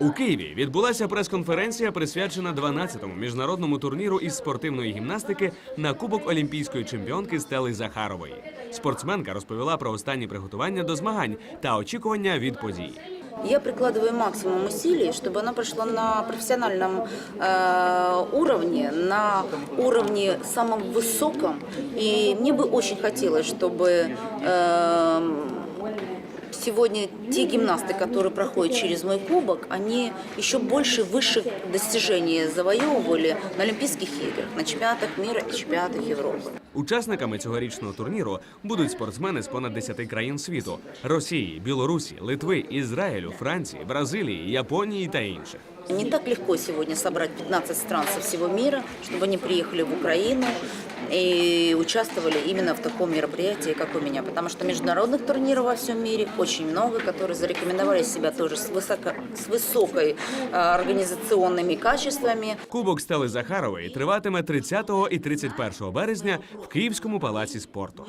У Києві відбулася прес-конференція, присвячена 12-му міжнародному турніру із спортивної гімнастики на Кубок олімпійської чемпіонки Стели Захарової. Спортсменка розповіла про останні приготування до змагань та очікування від подій. Я прикладываю максимум усилий, чтобы она прошла на профессиональном э, уровне, на уровне самом высоком. И мне бы очень хотелось, чтобы э, сегодня те гимнасты, которые проходят через мой кубок, они еще больше высших достижений завоевывали на Олимпийских играх, на чемпионатах мира и чемпионатах Европы. Учасниками цьогорічного турніру будуть спортсмени з понад 10 країн світу: Росії, Білорусі, Литви, Ізраїлю, Франції, Бразилії, Японії та інших. Не так легко сегодня собрать 15 стран со всего мира, чтобы они приехали в Украину и участвовали именно в таком мероприятии, как у меня. Потому что международных турниров во всем мире очень много, которые зарекомендовали себя тоже с, высоко, с высокой э, организационными качествами. Кубок Стели Захарової триватиме 30 і 31 березня в Київському палаці спорту.